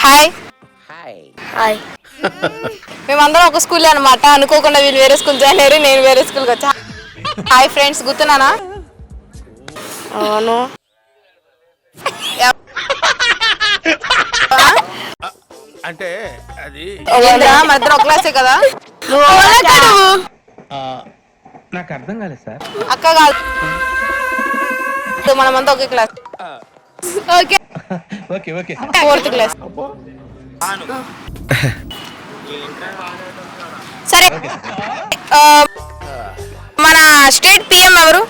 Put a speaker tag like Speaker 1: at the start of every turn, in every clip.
Speaker 1: Hi
Speaker 2: hi
Speaker 1: మేమందరం ఒక school అనమాట అనుకోకుండా వీళ్ళు వేరే స్కూల్ జాయిన్ అయ్యారు నేను వేరే స్కూల్కి వచ్చా. హాయ్ ఫ్రెండ్స్ గుర్తున్నానా?
Speaker 2: అవును.
Speaker 3: అంటే అది
Speaker 1: ఇద్దరం ఒక క్లాసే కదా?
Speaker 4: నాకు అర్థం కాలేదు సార్.
Speaker 1: అక్క కాదు. మనమంతా ఒకే class okay
Speaker 4: okay okay.
Speaker 1: Fourth class సరే. మన స్టేట్ పిఎం ఎవరు?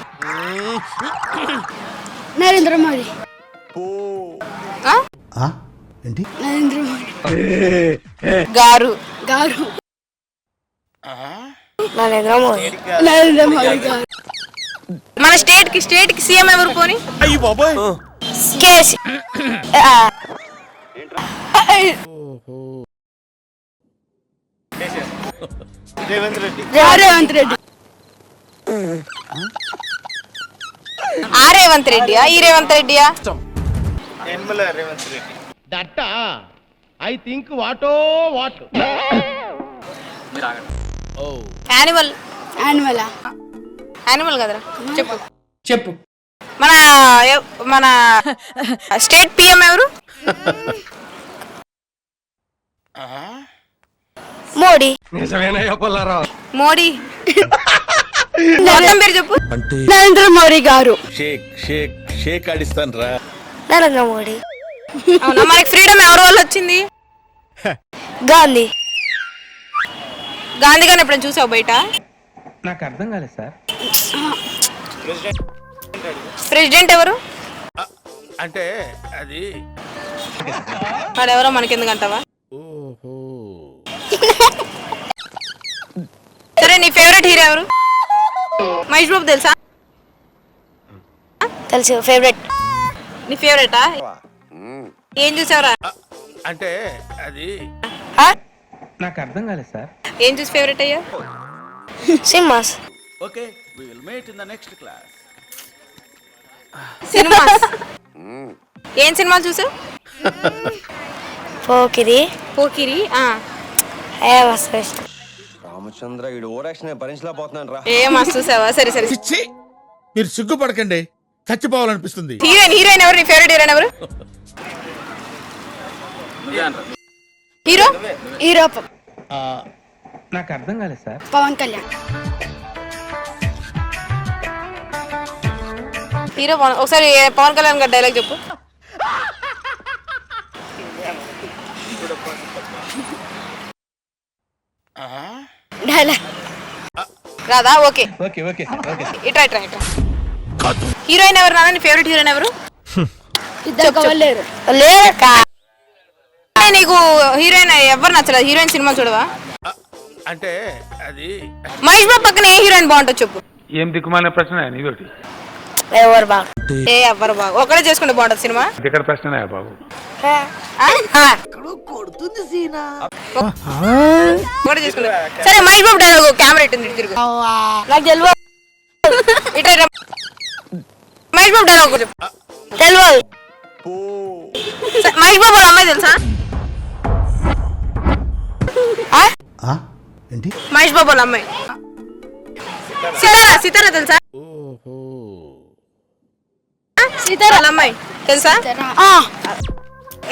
Speaker 2: నరేంద్ర మోడీ?
Speaker 5: ఏంటి?
Speaker 2: నరేంద్ర మోడీ.
Speaker 1: గారు.
Speaker 2: గారు.
Speaker 1: నరేంద్ర మోదీ
Speaker 2: నరేంద్ర మోడీ గారు.
Speaker 1: మన స్టేట్కి స్టేట్కి సీఎం ఎవరు పోని?
Speaker 3: అయ్యి బాబోయ్.
Speaker 1: కేసీ.
Speaker 2: రేవంత్ రెడ్డి.
Speaker 1: ఆ రేవంత్ రెడ్డియా? ఈ రేవంత్ రెడ్డియా?
Speaker 4: దట్ ఐ థింక్ వాటో వాట్.
Speaker 1: యానిమల్.
Speaker 2: యానిమల్?
Speaker 1: యానిమల్ కదరా? చెప్పు. చెప్పు. మన మన స్టేట్ పిఎం ఎవరు?
Speaker 2: మోడీ.
Speaker 4: నిజమేనయ్యా పుల్లారావు?
Speaker 1: మోడీ. మొత్తం పేరు చెప్పు.
Speaker 2: నరేంద్ర మోడీ గారు.
Speaker 3: షేక్ షేక్ షేక్ ఆడిస్తాను రా
Speaker 2: నరేంద్ర మోడీ.
Speaker 1: అవునా? మనకి ఫ్రీడమ్ ఎవరి వల్ల వచ్చింది?
Speaker 2: గాంధీ.
Speaker 1: గాంధీ గారిని ఎప్పుడైనా చూసావు బయట?
Speaker 4: నాకు అర్థం కాలేదు సార్.
Speaker 1: ప్రెసిడెంట్ ఎవరు?
Speaker 3: అంటే అది
Speaker 1: వాడు ఎవరో మనకెందుకు అంటావా సరే నీ ఫేవరెట్ హీరో ఎవరు? మహేష్ బాబు తెలుసా?
Speaker 2: తెలుసు ఫేవరెట్
Speaker 1: నీ ఫేవరెటా ఏం చూసావురా?
Speaker 3: అంటే అది
Speaker 4: నాకు అర్థం కాలేదు సార్.
Speaker 1: ఏం చూసి ఫేవరెట్ అయ్యా?
Speaker 2: Cinemas
Speaker 3: okay we will meet in the next class
Speaker 1: cinemas. ఏం సినిమాలు చూసావు?
Speaker 2: పోకిరి.
Speaker 1: పోకిరి ఆ.
Speaker 2: ఏ వస్తుంది
Speaker 6: రామచంద్ర ఈడు ఓరాక్షన్ భరించలేకపోతున్నాను రా.
Speaker 1: ఏ మస్తు చూసావా? సరే సరే.
Speaker 3: చిచ్చి మీరు సిగ్గుపడకండి చచ్చిపోవాలనిపిస్తుంది.
Speaker 1: హీరోయిన్ హీరోయిన్ ఎవరు? నీ ఫేవరెట్ హీరోయిన్ ఎవరు? హీరో?
Speaker 2: హీరో
Speaker 4: నాకు అర్థం కాలేదు సార్.
Speaker 2: పవన్ కళ్యాణ్.
Speaker 1: హీరో పవన్ ఒకసారి పవన్ కళ్యాణ్ గారి డైలాగ్ చెప్పు.
Speaker 2: డైలాగ్
Speaker 1: రాదా? ఓకే.
Speaker 4: Okay okay okay.
Speaker 1: ఇట్రా ఇట్రా ఇట్రా. హీరోయిన్ ఎవరు నాన్న? నీ ఫేవరెట్ హీరోయిన్ ఎవరు? నీకు హీరోయిన్ ఎవరు నచ్చలేదు? హీరోయిన్ సినిమా చూడవా?
Speaker 3: అంటే అది
Speaker 1: మహేష్ బాబు పక్కన ఏ హీరోయిన్ బాగుంటుంది చెప్పు.
Speaker 7: ఏం దిక్కుమాలిన ప్రశ్న నీదోటి.
Speaker 2: ఎవరు బాగా.
Speaker 1: ఏ ఎవరు బాగు. ఒకడే చేసుకుంటే బాగుంటుంది సినిమా.
Speaker 7: ఇక్కడ ప్రశ్న బాబు.
Speaker 1: ఒకటే చేసుకుంటే. సరే మహేష్ బాబు డైలాగ్ కెమెరా ఇట్టుంది తిరుగు.
Speaker 2: నాకు తెలియదు
Speaker 1: ఇట్లా. మహేష్ బాబు డైలాగ్ ఒకటి
Speaker 2: తెలియదు
Speaker 1: సరే, మహేష్ బాబు వాళ్ళ అమ్మాయి తెలుసా?
Speaker 5: ఏంటి?
Speaker 1: మహేష్ బాబు వాళ్ళ అమ్మాయి. సితారా సితారా తెలుసా? అమ్మాయి. తెలుసా?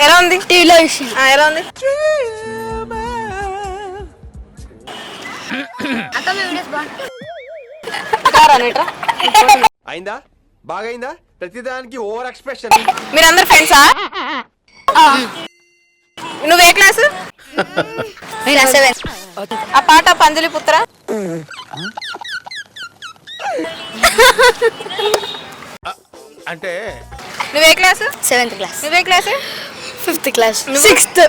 Speaker 1: ఎలా ఉంది?
Speaker 2: టీవీలో
Speaker 1: ఎలా ఉంది.
Speaker 6: అయిందా? బాగైందా? ప్రతిదానికి ఓవర్ ఎక్స్ప్రెషన్
Speaker 1: మీరందరు ఫ్రెండ్సా నువ్వు ఏ క్లాసు సెవెన్ ఆ పాట పంజలి పుత్ర?
Speaker 3: అంటే
Speaker 1: నువ్వే క్లాసు?
Speaker 2: Seventh class.
Speaker 1: నువ్వే క్లాసు?
Speaker 2: Fifth class. సిక్స్త్.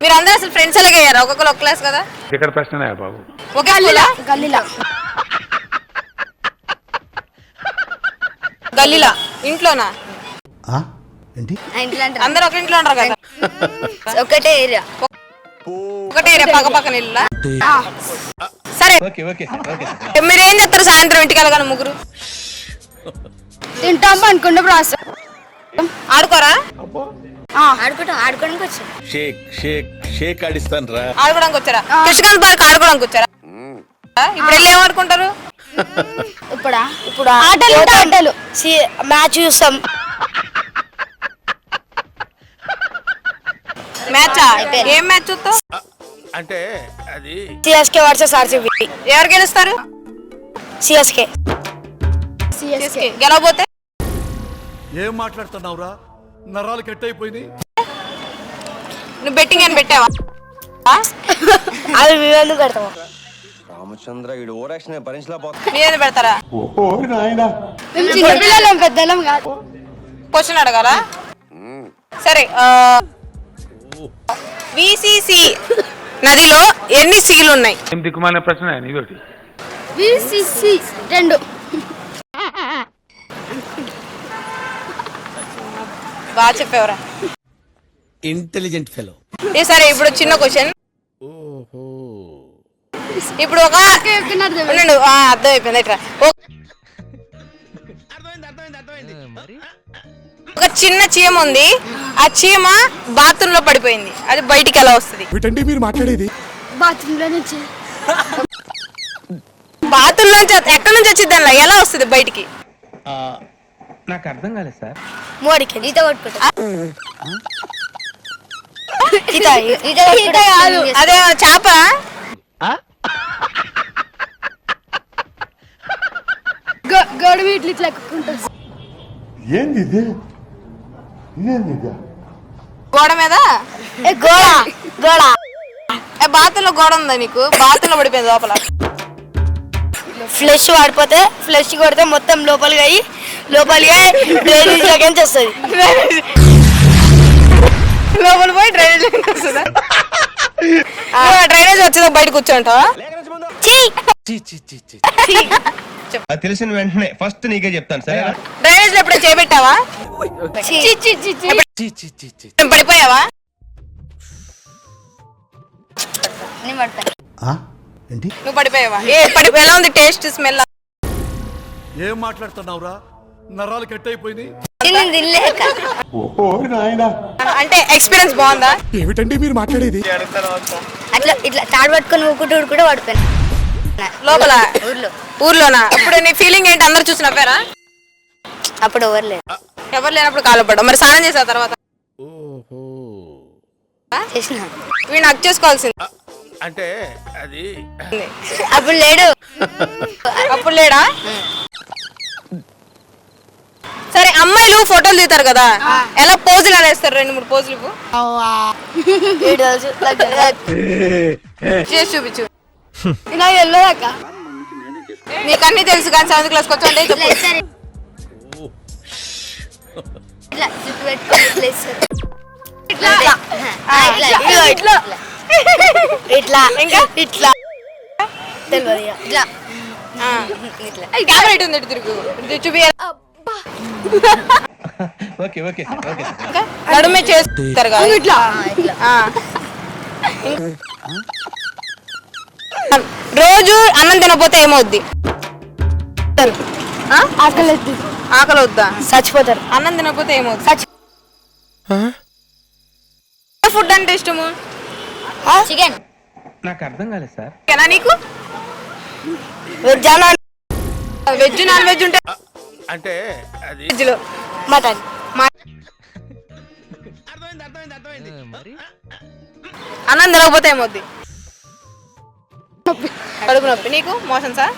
Speaker 1: మీరందరూ అసలు ఫ్రెండ్స్ అలాగే అయ్యారు? ఒక్కొక్కరు ఒక క్లాస్ కదా?
Speaker 7: ఇక్కడ ప్రశ్న బాబు.
Speaker 1: ఒకే స్కూలా?
Speaker 2: గల్లీలా.
Speaker 1: గల్లీలా. ఇంట్లోనా?
Speaker 5: ఆ? ఏంటి?
Speaker 1: అందరూ ఒక ఇంట్లో ఉంటారు కదా?
Speaker 2: ఒకటే ఏరియా.
Speaker 1: ఒకటే ఏరియా పక్క పక్కన ఇల్లా? మీరు ఏం చేస్తారు సాయంత్రం ఇంటికి వెళ్ళగానే ముగ్గురు?
Speaker 2: తింటాం అనుకుంటే రాస్తాం.
Speaker 1: ఆడుకోరా?
Speaker 2: ఆడుకుంటాం ఆడుకోవడానికి వచ్చాం?
Speaker 3: షేక్ షేక్ షేక్ ఆడిస్తాను రా
Speaker 1: ఆడుకోవడానికి వచ్చారా? కృష్ణకాంత్ పార్క్ ఆడుకోవడానికి వచ్చారా? ఇప్పుడు వెళ్ళి ఏం ఆడుకుంటారు?
Speaker 2: ఇప్పుడా? ఇప్పుడు? ఆటలు ఆటలు. మ్యాచ్ చూస్తాం.
Speaker 1: మ్యాచా? ఏం మ్యాచ్ చూస్తావు?
Speaker 3: అంటే అది
Speaker 2: సిఎస్కే వర్సెస్ ఆర్సీబీ.
Speaker 1: ఎవరు గెలుస్తారు?
Speaker 2: సిఎస్కే.
Speaker 1: CSK. గెలవబోతే?
Speaker 8: ఏం మాట్లాడుతున్నావురా? నరాలు కట్ అయిపోయింది
Speaker 1: నువ్వు బెట్టింగ్ అని పెట్టావా?
Speaker 2: అది మేము పెడతాం
Speaker 6: రామచంద్ర వీడు ఓవర్ యాక్షన్ భరించలేకపోతున్నా
Speaker 1: మీరేది పెడతారా?
Speaker 2: మేము చిన్నపిల్లలం. పెద్దలం కాదు.
Speaker 1: క్వశ్చన్ అడగాలా? సరే విసిసి నదిలో ఎన్ని సీలు ఉన్నాయి
Speaker 7: ఏం దిక్కుమాలిన ప్రశ్న?
Speaker 2: విసిసి రెండు.
Speaker 1: బాగా చెప్పేవరా.
Speaker 3: ఇంటెలిజెంట్ ఫెలో
Speaker 1: ఏ సరే ఇప్పుడు చిన్న క్వశ్చన్ ఇప్పుడు ఒక ఉండండి, ఆ, అర్థమైపోయింది ఇట్రా. ఓ- ఒక చిన్న చీమ ఉంది. ఆ చీమ బాత్రూమ్లో పడిపోయింది. అది బయటికి ఎలా వస్తుంది?
Speaker 8: వీటండి మీరు మాట్లాడేది?
Speaker 2: బాత్రూమ్లో నుంచి
Speaker 1: బాత్రూమ్ నుంచి ఎక్కడి నుంచి వచ్చింది దానిలో? ఎలా వస్తుంది బయటికి?
Speaker 4: ఆ, నాకు అర్థం కాలేదు సార్.
Speaker 2: మోడికి ఈత కొట్టుకుంటా. ఈత ఈత ఈత కాదు.
Speaker 1: అదే చేప?
Speaker 2: గడువు ఇట్లా ఇట్లా
Speaker 1: గోడ మీద?
Speaker 2: గోడ. గోడ.
Speaker 1: ఏ బాత్రూమ్లో గోడ ఉందా నీకు? బాత్రూమ్లో పడిపోయింది లోపల.
Speaker 2: ఫ్లెష్ వాడిపోతే ఫ్లెష్ కొడితే మొత్తం లోపలికి అయ్యి లోపలికి డ్రైనేజ్ సెకండ్స్ వస్తుంది.
Speaker 1: లోపల పోయి డ్రైనేజ్ వస్తుందా? డ్రైనేజ్ వచ్చేదా? బయట కూర్చోంటావా
Speaker 6: అది తెలిసిన వెంటనే ఫస్ట్ నీకే చెప్తాను సరే
Speaker 1: డ్రైనేజ్లో ఎప్పుడు చేపెట్టావా పడిపోయావా?
Speaker 5: ఆ? ఏంటి?
Speaker 1: నువ్వు పడిపోయావా? ఏ పడి ఎలా ఉంది టేస్ట్ స్మెల్?
Speaker 8: ఏం మాట్లాడుతున్నావురా? నరాలు కట్ అయిపోయింది
Speaker 1: అంటే ఎక్స్పీరియన్స్ బాగుందా?
Speaker 8: ఏమిటండి మీరు మాట్లాడేది?
Speaker 2: అట్లా ఇట్లా తాడు పట్టుకొని ఊకుంటూ ఊరుకుంటూ పడిపోయాను.
Speaker 1: లోపల?
Speaker 2: ఊర్లో.
Speaker 1: ఊర్లోనా? ఇప్పుడు నీ ఫీలింగ్ ఏంటి? అందరు చూసి నవ్వారా?
Speaker 2: అప్పుడు ఎవరు లేరు.
Speaker 1: ఎవరు లేనప్పుడు కాలు పడ్డావు. మరి స్నానం చేసిన తర్వాత?
Speaker 2: చేసిన.
Speaker 1: వీడిని చేసుకోవాల్సింది.
Speaker 3: అంటే అది
Speaker 2: అప్పుడు లేడు.
Speaker 1: అప్పుడు లేడా? సరే అమ్మాయిలు ఫోటోలు దిగుతారు కదా? ఎలా పోజులు అనేస్తారు? రెండు మూడు పోజులు. చేసి చూపించు.
Speaker 2: నాకు తెలియదు అక్క?
Speaker 1: నీకు అన్ని తెలుసు కానీ సెవెంత్ క్లాస్ వచ్చి అంటే చెప్పు
Speaker 2: ఇట్లా జుట్టు పెట్టుకొని ఇట్లా. ఇస్తారు. ఇట్లా. ఆ, ఇట్లా. ఇట్లా. ఇట్లా. ఇట్లా. ఇంకా? ఇట్లా. తెలియదు ఇక. ఇట్లా. ఇట్లా.
Speaker 1: కెమెరా ఇటు ఉంది ఇటు తిరుగు. ఇటు చూపి
Speaker 4: ఓకే ఓకే ఓకే.
Speaker 1: నడుమే చేస్తారు కదా.
Speaker 2: ఇట్లా. ఆ, ఇట్లా.
Speaker 1: ఆ. రోజు అన్నం తినకపోతే ఏమవుద్ది?
Speaker 2: ఆకలి
Speaker 1: ఆకలి వద్దా
Speaker 2: చచ్చిపోతారు.
Speaker 1: అన్నం తినకపోతే ఏమవుద్ది?
Speaker 2: చచ్చి
Speaker 1: ఫుడ్ అంటే ఇష్టము?
Speaker 2: చికెన్.
Speaker 4: నాకు అర్థం కాలేదు సార్.
Speaker 1: ఓకేనా నీకు?
Speaker 2: వెజ్ అన్న
Speaker 1: వెజ్ నాన్ వెజ్ ఉంటే
Speaker 3: అంటే
Speaker 1: వెజ్లో
Speaker 2: మటన్.
Speaker 1: అన్నం తినకపోతే ఏమవుద్ది? కడుపు నొప్పి. నీకు? Motion sir?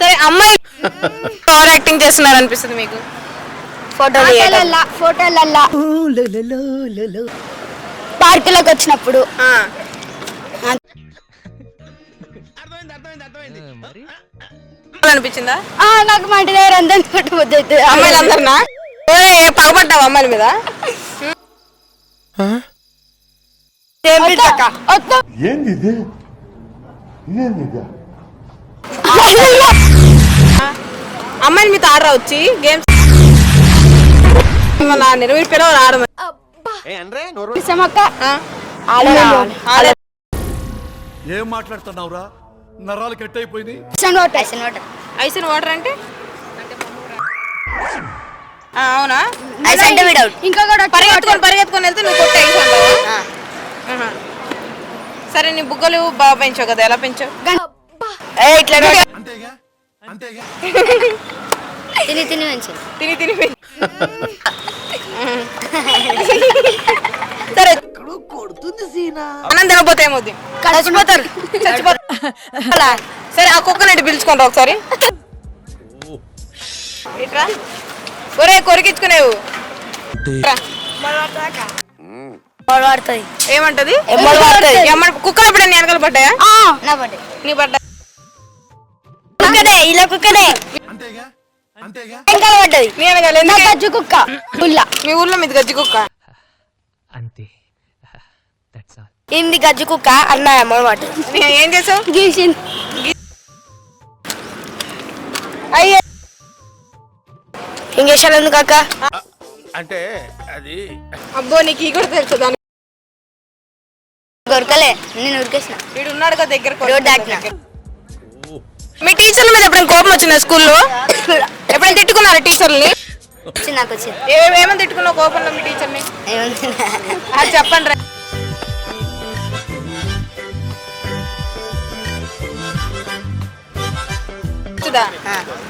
Speaker 1: సరే అమ్మాయి ఓవర్ యాక్టింగ్ చేస్తున్నారు అనిపిస్తుంది మీకు.
Speaker 2: ఫోటోలల్లా. ఫోటోలల్లా పార్కులకు వచ్చినప్పుడు.
Speaker 1: ఆ. అనిపించిందా?
Speaker 2: ఆ, నాకు మా ఇంటి దగ్గర అందరిని కొట్టుకోద్దు
Speaker 1: అమ్మాయిలు అందరినా ఓరే పగబడ్డావు అమ్మాయిల మీద? అమ్మాయిలు మీతో ఆడరా వచ్చి? గేమ్స్ నా మీరు పిల్లలు ఆడమని?
Speaker 8: ఏం మాట్లాడుతున్నావురా? నరాలు కట్ అయిపోయింది
Speaker 1: ఐసిన వాటర్. అంటే? ఆ, అవునా?
Speaker 2: విడౌట్.
Speaker 1: పరిగెత్తుకొని పరిగెత్తుకొని వెళ్తే నువ్వు కొట్టే. సరే నీ బుగ్గలు బాగా పెంచావు కదా ఎలా పెంచావు?
Speaker 2: ఏ ఇట్లా
Speaker 8: అంతేగా? అంతేగా?
Speaker 2: తిని తిని
Speaker 1: తిని తిని. సరే. అన్నం ఏమవుద్ది?
Speaker 2: చచ్చిపోతారు.
Speaker 1: చచ్చిపోతా సరే ఆ కుక్కనట్టు పిలుచుకుంటా ఒకసారి. ఇట్రా. ఒరే కొరికించుకునేవు. రా.
Speaker 2: పడుతుంది
Speaker 1: ఏమంటది? కుక్కలు ఎప్పుడైనా వెనకాల పడ్డాయా?
Speaker 2: నా పడ్డాయి.
Speaker 1: నీ పడ్డా
Speaker 2: కుక్కనే ఇలా కుక్కనే
Speaker 8: అంతేగా? అంతేగా?
Speaker 2: ఇంకా పడ్డది.
Speaker 1: నీ వెనకాల
Speaker 2: నా
Speaker 1: ఎందుకే?
Speaker 2: గజ్జు కుక్క. పుల్ల
Speaker 1: మీ ఊర్లో మీది గజ్జి కుక్క?
Speaker 9: అంతే. దట్స్ ఆల్
Speaker 2: ఇంది గజ్జు కుక్క? అన్న అన్నమాట
Speaker 1: నీ ఏం చేసావు?
Speaker 2: గీసింది.
Speaker 1: అయ్యే.
Speaker 2: ఇంజక్షన్ ఎందుకు అక్క?
Speaker 3: అంటే అది
Speaker 1: అబ్బో నీకు ఈ కూడా తెలుసు దాని
Speaker 2: దొరకలే నేను ఉరికేసిన.
Speaker 1: వీడు ఉన్నాడు కదా దగ్గర
Speaker 2: రోడ్ దాటిన.
Speaker 1: మీ టీచర్ల మీద ఎప్పుడైనా కోపం వచ్చిందా స్కూల్లో? ఎప్పుడైనా తిట్టుకున్నారా టీచర్ని
Speaker 2: వచ్చింది నాకు వచ్చింది.
Speaker 1: ఏ- ఏమని తిట్టుకున్నావు కోపంలో మీ టీచర్ని?
Speaker 2: ఏముంది
Speaker 1: అది చెప్పండి రా.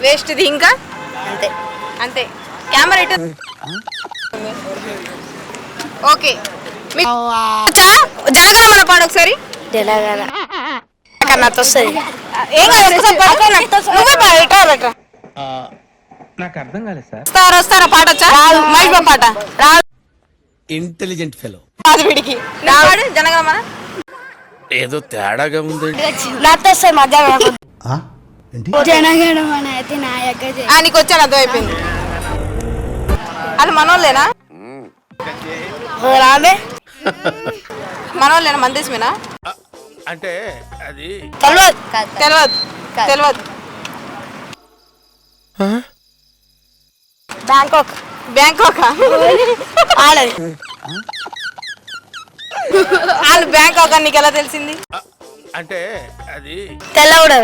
Speaker 1: వేస్ట్ ఇది ఇంకా?
Speaker 2: అంతే.
Speaker 1: అంతే. కెమెరా ఇటు. ఓకే. పాడు ఒకసారి
Speaker 2: తెలంగాణ నాకు వస్తుంది
Speaker 1: ఏం కాదు ఒకసారి పాడు. నువ్వే పాడు ఇట్రా ఇట్రా
Speaker 4: ఆ, నాకు అర్థం కాలేదు సార్.
Speaker 1: వస్తారా వస్తారా పాట పాట. రాదు.
Speaker 3: ఇంటెలిజెంట్ ఫెలో
Speaker 1: రాదు వీడికి.
Speaker 3: ఏదో తేడాగా ఉంది.
Speaker 2: నాతో మధ్యాహ్నం జనగణమన అయితే నాయక
Speaker 1: వచ్చాను అర్థం అయిపోయింది అది మనోళ్ళేనా?
Speaker 2: రామే
Speaker 1: మనోళ్ళేనా? మన దేశమేనా
Speaker 3: అంటే అది
Speaker 2: తెలియదు
Speaker 1: తెలియదు తెలియదు
Speaker 2: బ్యాంకాక్.
Speaker 1: బ్యాంకాక్?
Speaker 2: ఆడది.
Speaker 1: వాళ్ళు బ్యాంకాక్ అని నీకు ఎలా తెలిసింది
Speaker 3: అంటే అది
Speaker 2: తెల్ల కూడా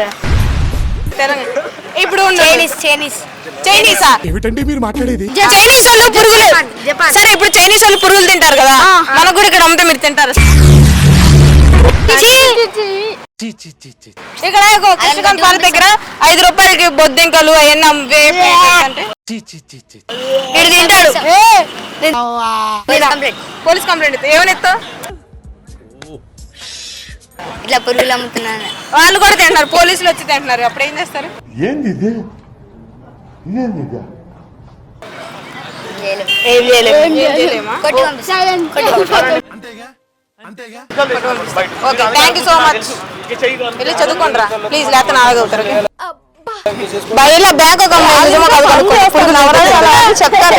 Speaker 1: తెలంగాణ. ఇప్పుడు.
Speaker 2: Chinese Chinese.
Speaker 1: చైనీసా?
Speaker 8: ఏమిటండి మీరు మాట్లాడేది?
Speaker 1: చైనీస్ వాళ్ళు పురుగులు.
Speaker 2: జపాన్.
Speaker 1: సరే ఇప్పుడు చైనీస్ వాళ్ళు పురుగులు తింటారు కదా? మనకు కూడా ఇక్కడ అమ్మితే మీరు తింటారు. ఇక్కడ ఒక కృష్ణకాంత్ పార్క్ దగ్గర ఐదు రూపాయలకి బొద్దింకలు అవన్నీ అమ్మే అంటే
Speaker 2: తింటాడు.
Speaker 1: Police complaint. ఏమని ఎత్తావు
Speaker 2: ఇట్లా పురుగులు అమ్ముతున్నాను.
Speaker 1: వాళ్ళు కూడా తింటున్నారు పోలీసులు వచ్చి తింటున్నారు. అప్పుడు ఏం చేస్తారు?
Speaker 2: ఏం చేయలేము.
Speaker 1: ఏం చేయలేమా.
Speaker 2: కొట్టి పంపిస్తాను కొట్టి పంపిస్తాను
Speaker 8: అంతేగా? అంతేగా?
Speaker 1: Okay thank you so much వెళ్ళి చదువుకోండి ప్లీజ్ లేకపోతే నాగవుతారు బయట బ్యాంక్ ఒక చెప్తారు